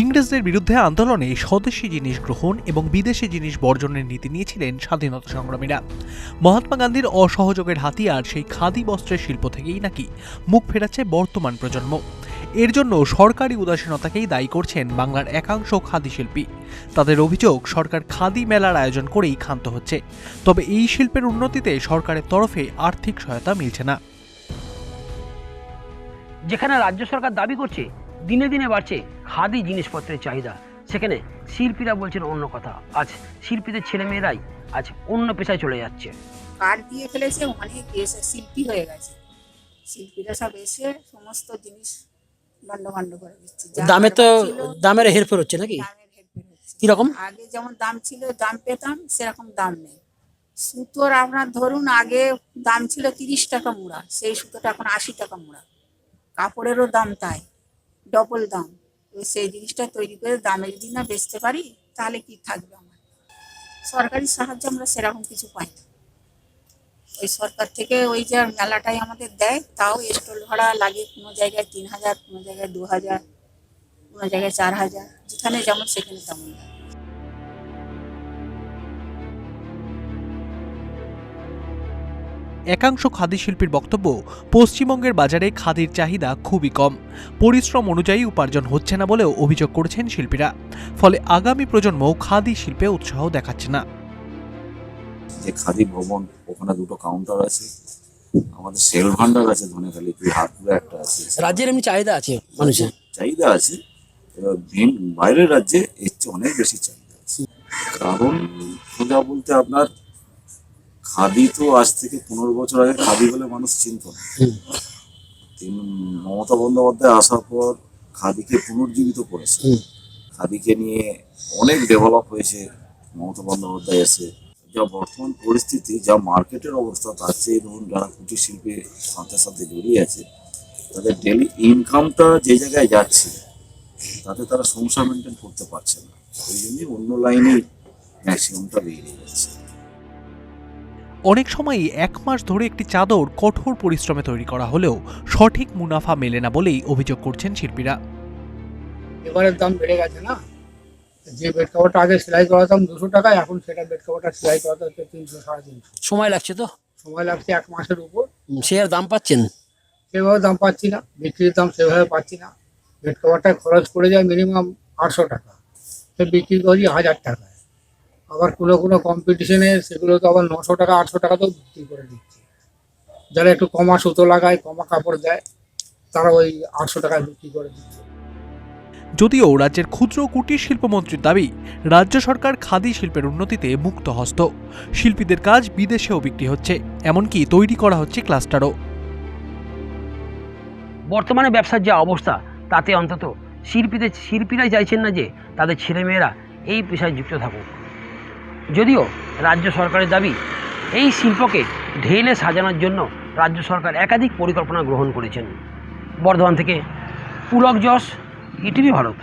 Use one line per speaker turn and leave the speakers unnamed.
ইংরেজদের বিরুদ্ধে আন্দোলনে স্বদেশি জিনিস গ্রহণ এবং বিদেশি জিনিস বর্জনের নীতি নিয়েছিলেন স্বাধীনতা সংগ্রামীরা। মহাত্মা গান্ধীর অসহযোগের হাতিয়ার সেই খাদি বস্ত্রের শিল্প থেকেই নাকি মুখ ফেরাচ্ছে বর্তমান প্রজন্ম। এর জন্য সরকারি উদাসীনতাকেই দায়ী করছেন বাংলার একাংশ খাদি শিল্পী। তাদের অভিযোগ, সরকার খাদি মেলার আয়োজন করেই ক্ষান্ত হচ্ছে। তবে এই শিল্পের উন্নতিতে সরকারের তরফে আর্থিক সহায়তা মিলছে না।
যেখানে রাজ্য সরকার দাবি করছে দিনে দিনে বাড়ছে খাদি জিনিসপত্রের চাহিদা। সেখানে শিল্পীরা বলছেন অন্য কথা। আজ শিল্পীদের ছেলেমেয়েরাই আজ অন্য পেশায় চলে যাচ্ছে।
কার্ড দিয়ে ফেলেছে অনেক এসে শিল্পী হয়ে গেছে। শিল্পীরা সব এসে সমস্ত জিনিস লন্ডভন্ড করে দিচ্ছে।
দামে তো দামের হেরফের হচ্ছে নাকি। কীরকম?
আগে যেমন দাম ছিল দাম পেতাম সেরকম দাম নেই। সুতোর আপনার ধরুন আগে দাম ছিল তিরিশ টাকা মুড়া সেই সুতোটা এখন আশি টাকা মুড়া। কাপড়েরও দাম তাই। ডবল দাম। এবার সেই জিনিসটা তৈরি করে দামে যদি না বেচতে পারি, তাহলে কি থাকবে আমার? সরকারি সাহায্য আমরা সেরকম কিছু পাই না। ওই সরকার থেকে ওই যে মেলাটাই আমাদের দেয়, তাও স্টল ভাড়া লাগে কোনো জায়গায় তিন হাজার, কোনো জায়গায় দু হাজার, কোনো জায়গায় চার হাজার, যেখানে যেমন সেখানে তেমন। লাগে
একাংশ খাদি শিল্পীর বক্তব্য পশ্চিমবঙ্গের বাজারে খাদির চাহিদা খুবই কম। পরিশ্রম অনুযায়ী উপার্জন হচ্ছে না বলেও অভিযোগ করেছেন শিল্পীরা। ফলে আগামী প্রজন্ম খাদি শিল্পে উৎসাহ দেখাচ্ছে না।
যে খাদি ভবন ওখানে দুটো কাউন্টার আছে আমাদের সেল ভান্ডার আছে ধনেখালি তুই হাতপুরে একটা আছে।
রাজ্যের এমনি চাহিদা আছে মানুষের?
চাহিদা আছে ভিন- বাইরের রাজ্যে এর চেয়ে অনেক বেশি চাহিদা আছে। কারণ সোজা বলতে আপনার খাদি তো আজ থেকে পনেরো বছর আগে খাদি বলে মানুষ চিনত। না। মমতা বন্দ্যোপাধ্যায় আসার পর খাদিকে পুনর্জীবিত করেছে। খাদিকে নিয়ে অনেক ডেভেলপ হয়েছে মমতা বন্দ্যোপাধ্যায় এসে। যা বর্তমান পরিস্থিতি যা মার্কেটের অবস্থা তার চেয়ে ধরুন যারা কুটির শিল্পের সাথে সাথে জড়িয়ে আছে তাদের ডেলি ইনকামটা যে জায়গায় যাচ্ছে তাতে তারা সংসার মেনটেন করতে পারছে না। ওই জন্যই অন্য লাইনে ম্যাক্সিমামটা বেরিয়ে যাচ্ছে।
অনেক সময়ই এক মাস ধরে একটি চাদর কঠোর পরিশ্রমে তৈরি করা হলেও সঠিক মুনাফা মেলে না বলেই অভিযোগ করছেন শিল্পীরা।
এবারের দাম বেড়ে গেছে না? যে বেড কাভারটা আগে সেলাই করাতাম দুশো টাকা এখন সেটা বেড কাভারটা সেলাই করাতে হচ্ছে তিনশো সাড়ে তিনশো।
সময় লাগছে তো?
সময় লাগছে এক মাসের উপর।
সে আর দাম পাচ্ছেন?
সেভাবে দাম পাচ্ছি না বিক্রির দাম সেভাবে পাচ্ছি না। বেড কাভারটায় খরচ পড়ে যায় মিনিমাম আটশো টাকা। সে বিক্রি করি হাজার টাকায়। আবার কোনো কোনো কম্পিটিশনে সেগুলো তো আবার নশো টাকা আটশো টাকাতেও বিক্রি করে দিচ্ছে। যারা একটু কমা সুতো লাগায় কমা কাপড় দেয় তারা ওই আটশো টাকায় বিক্রি করে দিচ্ছে।
যদিও রাজ্যের ক্ষুদ্র কুটির শিল্পমন্ত্রীর দাবি রাজ্য সরকার খাদি শিল্পের উন্নতিতে মুক্ত হস্ত শিল্পীদের কাজ বিদেশেও বিক্রি হচ্ছে এমনকি তৈরি করা হচ্ছে ক্লাস্টারও।
বর্তমানে ব্যবসার যে অবস্থা তাতে অন্তত শিল্পীদের শিল্পীরাই চাইছেন না যে তাদের ছেলেমেয়েরা এই পেশায় যুক্ত থাকুক। যদিও রাজ্য সরকারের দাবি, এই শিল্পকে ঢেলে সাজানোর জন্য রাজ্য সরকার একাধিক পরিকল্পনা গ্রহণ করেছেন। বর্ধমান থেকে পুলক যশ, ইটিভি ভারত।